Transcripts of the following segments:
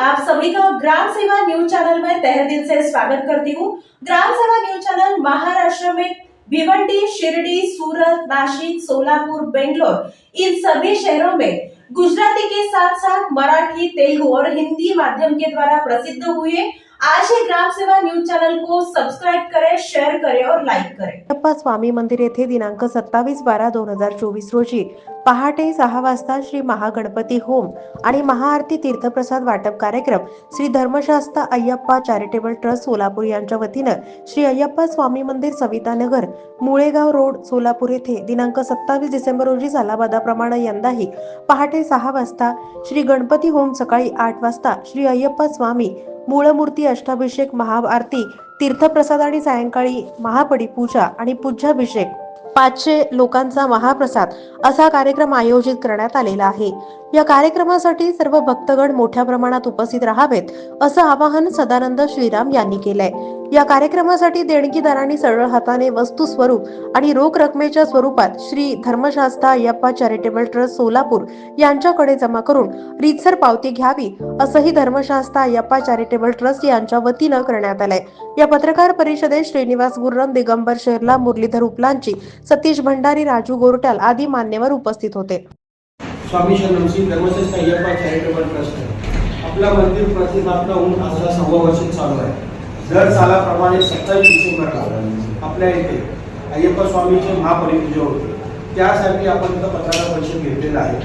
आप सभी का ग्राम सेवा न्यूज चैनल में तहे दिल से स्वागत करती हूँ। ग्राम सेवा न्यूज चैनल महाराष्ट्र में भिवंडी शिरडी सूरत नासिक सोलापुर बेंगलोर इन सभी शहरों में गुजराती के साथ साथ मराठी तेलुगु और हिंदी माध्यम के द्वारा प्रसिद्ध हुए आज ही ग्राम सेवा न्यूज चैनल को सब्सक्राइब करें शेयर करें और लाइक करें। स्वामी मंदिर येथे दिनांक सत्तावीस बारा दोन हजार चोवीस रोजी पहाटे सहा वाजता श्री महागणपती होम आणि महाआरती तीर्थप्रसाद वाटप कार्यक्रम श्री धर्मशास्त्र अय्यप्पा चॅरिटेबल ट्रस्ट सोलापूर यांच्या वतीनं श्री अय्यप्पा स्वामी मंदिर सवितानगर मुळेगाव रोड सोलापूर येथे दिनांक सत्तावीस डिसेंबर रोजी सालाबादाप्रमाणे यंदाही पहाटे सहा वाजता श्री गणपती होम सकाळी आठ वाजता श्री अय्यप्पा स्वामी मूळमूर्ती अष्टाभिषेक महाआरती तीर्थप्रसाद आणि सायंकाळी महापडी पूजा आणि पूजाभिषेक पाचशे लोकांचा महाप्रसाद असा कार्यक्रम आयोजित करण्यात आलेला आहे. या कार्यक्रमासाठी सर्व भक्तगण मोठ्या प्रमाणात उपस्थित राहावेत असं आवाहन सदानंद श्रीराम यांनी केलंय. या कार्यक्रमासाठी देणगीदारांनी सरळ हाताने वस्तू स्वरूप आणि रोख रकमेच्या स्वरूपात श्री धर्मशास्ता अय्यप्पा चॅरिटेबल ट्रस्ट सोलापूर यांच्याकडे जमा करून रीतसर पावती घ्यावी असंही धर्मशास्ता अय्यप्पा चॅरिटेबल ट्रस्ट यांच्या वतीनं करण्यात आलंय. या पत्रकार परिषदेत श्रीनिवास गुर्रम दिगंबर शेरला मुरलीधर उपलांची सतीश भंडारी राजू गोरट्याल आदी मान्यवर उपस्थित होते. स्वामी श्री अय्यप्पा चॅरिटेबल ट्रस्ट आपला मंदिर प्रतिष्ठापना होऊन आज सव्वा वर्ष चालू आहे. दर सालाप्रमाणे सत्तावीस डिसेंबरला आपल्या इथे अय्यप्पा स्वामीचे महापरिपूजा होते. त्यासाठी आपण इथं पत्रकार परिषद घेतलेला आहे.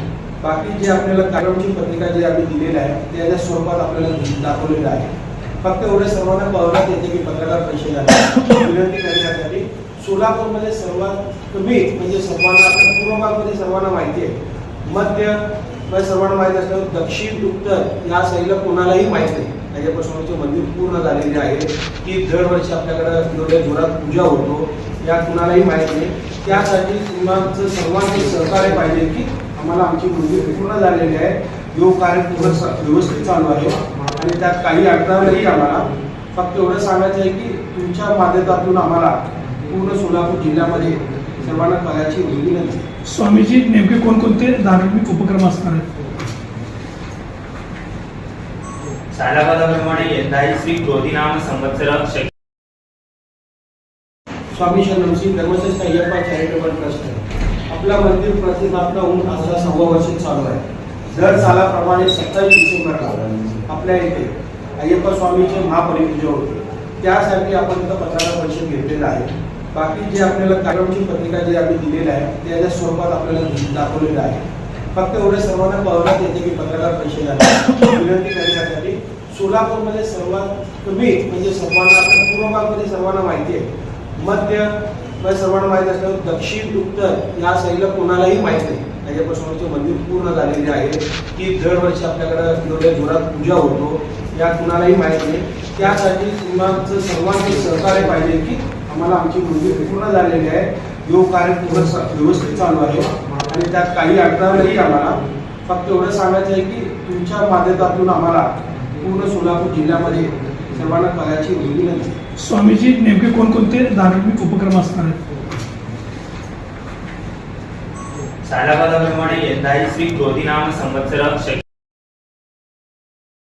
बाकी जे आपल्याला कार्यक्रमची पत्रिका जे आम्ही दिलेली आहे त्याच्या स्वरूपात आपल्याला दाखवलेलं आहे. फक्त एवढे सर्वांना कळवण्यात येते की पत्रकार परिषद विनंती करण्यासाठी सोलापूरमध्ये सर्वात कमी म्हणजे सर्वांना आपल्या पूर्व भागमध्ये सर्वांना माहिती आहे. मध्य सर्वांना माहिती असल्यावर दक्षिण उत्तर या साईडला कोणालाही माहीत नाही. त्याच्यापासूनचे मंदिर पूर्ण झालेले आहे. की दरवर्षी आपल्याकडे एवढ्या जोरात पूजा होतो. या कुणालाही माहिती आहे त्यासाठी तुम्हाला सर्वांचे सहकार्य पाहिजे की आम्हाला आमची मंदिर पूर्ण झालेली आहे. योग कार्य पूर्ण व्यवस्थित चालू आहे. आणि त्यात काही अडथळा नाही आम्हाला. फक्त एवढं सांगायचं आहे की तुमच्या माध्यमातून आम्हाला पूर्ण सोलापूर जिल्ह्यामध्ये सर्वांना करायची विनंती. स्वामीजी नेमके कोणकोणते धार्मिक उपक्रम असणार आहेत? सालाबादाप्रमाणे यंदाही श्री क्रोधीनाम संवत्सर स्वामी शरणम श्री धर्मश्रेष्ठ अय्यप्पा चॅरिटेबल ट्रस्ट आहे. आपला मंदिर प्रतिष्ठापना होऊन आज सव्वा वर्ष चालू आहे. दर सालाप्रमाणे सत्तावीस डिसेंबरला आपल्या इथे अय्यप्पा स्वामीचे महापरिपूजा होते. त्यासाठी आपण इथं पत्रकार परिषद घेतलेलं आहे बाकी जे आपल्याला कार्यक्रमची पत्रिका जे आम्ही दिलेली आहे त्याच्या स्वरूपात आपल्याला दाखवलेलं आहे फक्त एवढे सर्वांना कळवण्यात येते की पत्रकार पैसे विनंती करण्यासाठी सोलापूरमध्ये सर्वात कमी म्हणजे सर्वांना पूर्व भागमध्ये सर्वांना माहिती आहे. मध्य सर्वांना माहिती असल्यावर दक्षिण उत्तर या साईडला कोणालाही माहिती नाही. त्याच्यापासूनचे मंदिर पूर्ण झालेले आहे. की दरवर्षी आपल्याकडे एवढ्या जोरात पूजा होतो या कुणालाही माहिती नाही. त्यासाठी तुम्हाला सर्वांचे सहकार्य पाहिजे की आम्हाला आमची मंदिर पूर्ण झालेली आहे. योग कार्य पूर्ण व्यवस्थित चालू आहे. आणि त्यात काही अडथळा नाही आम्हाला फक्त एवढं सांगायचं आहे की तुमच्या माध्यमातून आम्हाला पूर्ण सोलापूर जिल्ह्यामध्ये सर्वांना कळायची विनंती आहे. स्वामीजी नेमके कोणकोणते धार्मिक उपक्रम असणार आहेत सालाबादाप्रमाणे यंदाही श्री क्रोधीनाम संवत्सर